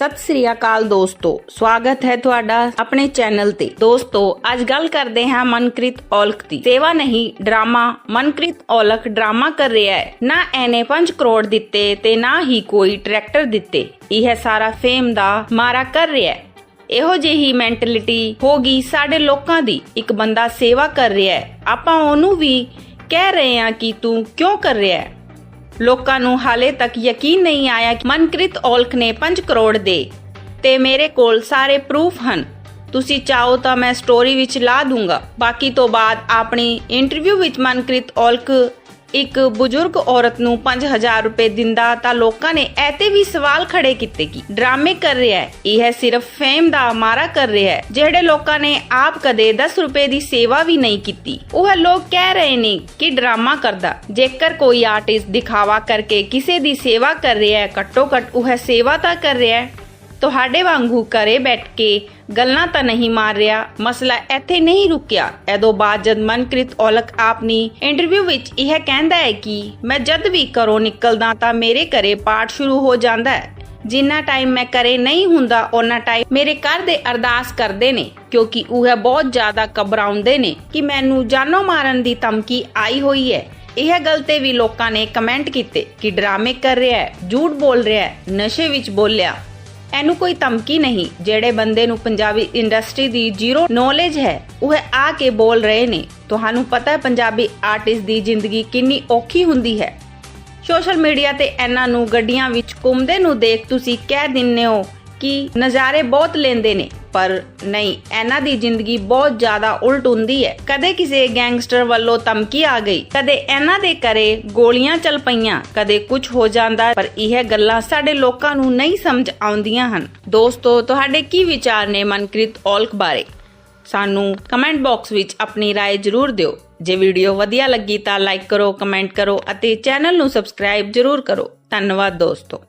ਸਤਿ ਸ੍ਰੀ ਅਕਾਲ ਦੋਸਤੋ, ਸਵਾਗਤ ਹੈ ਤੁਹਾਡਾ ਆਪਣੇ ਚੈਨਲ ਤੇ। ਦੋਸਤੋ, ਅੱਜ ਗੱਲ ਕਰਦੇ ਹਾਂ ਮਨਕ੍ਰਿਤ ਔਲਖ ਦੀ। ਸੇਵਾ ਨਹੀਂ, ਡਰਾਮਾ। ਮਨਕ੍ਰਿਤ ਔਲਖ ਡਰਾਮਾ ਕਰ ਰਿਹਾ ਹੈ। ਨਾ ਐਨੇ 5 ਕਰੋੜ ਦਿੱਤੇ ਤੇ ਨਾ ਹੀ ਕੋਈ ਟਰੈਕਟਰ ਦਿੱਤੇ। ਇਹ ਸਾਰਾ ਫੇਮ ਦਾ ਮਾਰਾ ਕਰ ਰਿਹਾ ਹੈ। ਇਹੋ ਜਿਹੀ ਮੈਂਟੈਲਿਟੀ ਹੋ ਗਈ ਸਾਡੇ ਲੋਕਾਂ ਦੀ। ਇੱਕ ਬੰਦਾ ਸੇਵਾ ਕਰ ਰਿਹਾ ਹੈ। ਆਪਾਂ ਉਹਨੂੰ ਵੀ ਕਹਿ ਰਹੇ ਹਾਂ ਕਿ ਤੂੰ ਕਿਉਂ ਕਰ ਰਿਹਾ ਹੈ? ਲੋਕਾਂ ਨੂੰ ਹਾਲੇ ਤੱਕ ਯਕੀਨ ਨਹੀਂ ਆਇਆ ਕਿ ਮਨਕ੍ਰਿਤ ਔਲਖ ਨੇ 5 ਕਰੋੜ ਦੇ। ਤੇ ਮੇਰੇ ਕੋਲ ਸਾਰੇ ਪ੍ਰੂਫ ਹਨ। ਤੁਸੀਂ ਚਾਹੋ ਤਾਂ ਮੈਂ ਸਟੋਰੀ ਵਿੱਚ ਲਾ ਦੂੰਗਾ। ਬਾਕੀ ਤੋਂ ਬਾਅਦ ਆਪਣੀ ਇੰਟਰਵਿਊ ਵਿੱਚ ਮਨਕ੍ਰਿਤ ਔਲਖ ਇੱਕ ਬਜ਼ੁਰਗ ਔਰਤ ਨੂੰ 5000 ਰੁਪਏ ਦਿੰਦਾ ਤਾਂ ਲੋਕਾਂ ਨੇ ਐਤੇ ਵੀ ਸਵਾਲ ਖੜੇ ਕੀਤੇ ਕਿ ਡਰਾਮੇ ਕਰ ਰਿਹਾ ਹੈ, ਇਹ ਸਿਰਫ ਫੇਮ ਦਾ ਮਾਰਾ ਕਰ ਰਿਹਾ ਹੈ, ਜਿਹੜੇ ਲੋਕਾਂ ਨੇ ਆਪ ਕਦੇ 10 ਰੁਪਏ ਦੀ ਸੇਵਾ ਵੀ ਨਹੀਂ ਕੀਤੀ। ਉਹ ਲੋਕ ਕਹਿ ਰਹੇ ਨੇ ਕਿ ਡਰਾਮਾ ਕਰਦਾ, ਜੇਕਰ ਕੋਈ ਆਰਟਿਸਟ ਦਿਖਾਵਾ ਕਰਕੇ ਕਿਸੇ ਦੀ ਸੇਵਾ ਕਰ ਰਿਹਾ ਹੈ ਘੱਟੋ ਘੱਟ ਉਹ ਸੇਵਾ ਤਾਂ ਕਰ ਰਿਹਾ ਹੈ। ਤੁਹਾਡੇ ਵਾਂਗੂ ਘਰੇ ਬੈਠ ਕੇ ਗੱਲਾਂ ਤਾਂ ਨਹੀਂ ਮਾਰ ਰਿਹਾ। ਮਸਲਾ ਇੱਥੇ ਨਹੀਂ ਰੁਕਿਆ। ਐਦੋਂ ਬਾਅਦ ਜਦ ਮਨਕ੍ਰਿਤ ਔਲਖ ਆਪਣੀ ਇੰਟਰਵਿਊ ਵਿੱਚ ਇਹ ਕਹਿੰਦਾ ਹੈ ਕਿ ਮੈਂ ਜਦ ਵੀ ਘਰੋਂ ਨਿਕਲਦਾ ਤਾਂ ਮੇਰੇ ਘਰੇ ਪਾਠ ਸ਼ੁਰੂ ਹੋ ਜਾਂਦਾ ਹੈ। ਜਿੰਨਾ ਟਾਈਮ ਮੈਂ ਘਰੇ ਨਹੀਂ ਹੁੰਦਾ ਉਹਨਾਂ ਟਾਈਮ ਮੇਰੇ ਘਰ ਦੇ ਅਰਦਾਸ ਕਰਦੇ ਨੇ। ਕਿਉਂਕਿ ਉਹ ਬਹੁਤ ਜ਼ਿਆਦਾ ਘਬਰਾਉਂਦੇ ਨੇ ਕਿ ਮੈਨੂੰ ਜਾਨੋਂ ਮਾਰਨ ਦੀ ਧਮਕੀ ਆਈ ਹੋਈ ਹੈ। ਇਹ ਗੱਲ ਤੇ ਵੀ ਲੋਕਾਂ ਨੇ ਕਮੈਂਟ ਕੀਤੇ ਕਿ ਡਰਾਮੇ ਕਰ ਰਿਹਾ ਹੈ, ਝੂਠ ਬੋਲ ਰਿਹਾ ਹੈ, ਨਸ਼ੇ ਵਿੱਚ ਬੋਲਿਆ। ਇਹਨੂੰ ਕੋਈ ਧਮਕੀ ਨਹੀਂ। ਜਿਹੜੇ ਬੰਦੇ ਨੂੰ ਪੰਜਾਬੀ ਇੰਡਸਟਰੀ ਦੀ ਜ਼ੀਰੋ ਨੌਲੇਜ ਹੈ, ਉਹ ਆ ਕੇ ਬੋਲ ਰਹੇ ਨੇ। ਤੁਹਾਨੂੰ ਪਤਾ ਹੈ, ਪੰਜਾਬੀ ਆਰਟਿਸਟ ਦੀ ਜ਼ਿੰਦਗੀ ਕਿੰਨੀ ਔਖੀ ਹੁੰਦੀ ਹੈ। ਸੋਸ਼ਲ ਮੀਡੀਆ ਤੇ ਇਹਨਾਂ ਨੂੰ ਗੱਡੀਆਂ ਵਿੱਚ ਘੁੰਮਦੇ ਨੂੰ ਦੇਖ ਤੁਸੀਂ ਕਹਿ ਦਿੰਨੇ ਹੋ ਕਿ ਨਜ਼ਾਰੇ ਬਹੁਤ ਲੈਂਦੇ ਨੇ ਪਰ ਨਹੀਂ ਇਹਨਾਂ ਦੀ ਜ਼ਿੰਦਗੀ ਬਹੁਤ ਜ਼ਿਆਦਾ ਉਲਟ ਹੁੰਦੀ ਹੈ ਕਦੇ ਕਿਸੇ ਗੈਂਗਸਟਰ ਵੱਲੋਂ ਧਮਕੀ ਆ ਗਈ ਕਦੇ ਇਹਨਾਂ ਦੇ ਘਰੇ ਗੋਲੀਆਂ ਚੱਲ ਪਈਆਂ ਕਦੇ ਕੁਝ ਹੋ ਜਾਂਦਾ ਪਰ ਇਹ ਗੱਲਾਂ ਸਾਡੇ ਲੋਕਾਂ ਨੂੰ ਨਹੀਂ ਸਮਝ ਆਉਂਦੀਆਂ ਹਨ ਦੋਸਤੋ ਤੁਹਾਡੇ ਕੀ ਵਿਚਾਰ ਨੇ ਮਨਕ੍ਰਿਤ ਔਲਖ ਬਾਰੇ ਸਾਨੂੰ ਕਮੈਂਟ ਬਾਕਸ ਵਿੱਚ ਆਪਣੀ رائے ਜ਼ਰੂਰ ਦਿਓ ਜੇ ਵੀਡੀਓ ਵਧੀਆ ਲੱਗੀ ਤਾਂ ਲਾਈਕ ਕਰੋ ਕਮੈਂਟ ਕਰੋ ਅਤੇ ਚੈਨਲ ਨੂੰ ਸਬਸਕ੍ਰਾਈਬ ਜ਼ਰੂਰ ਕਰੋ ਧੰਨਵਾਦ ਦੋਸਤੋ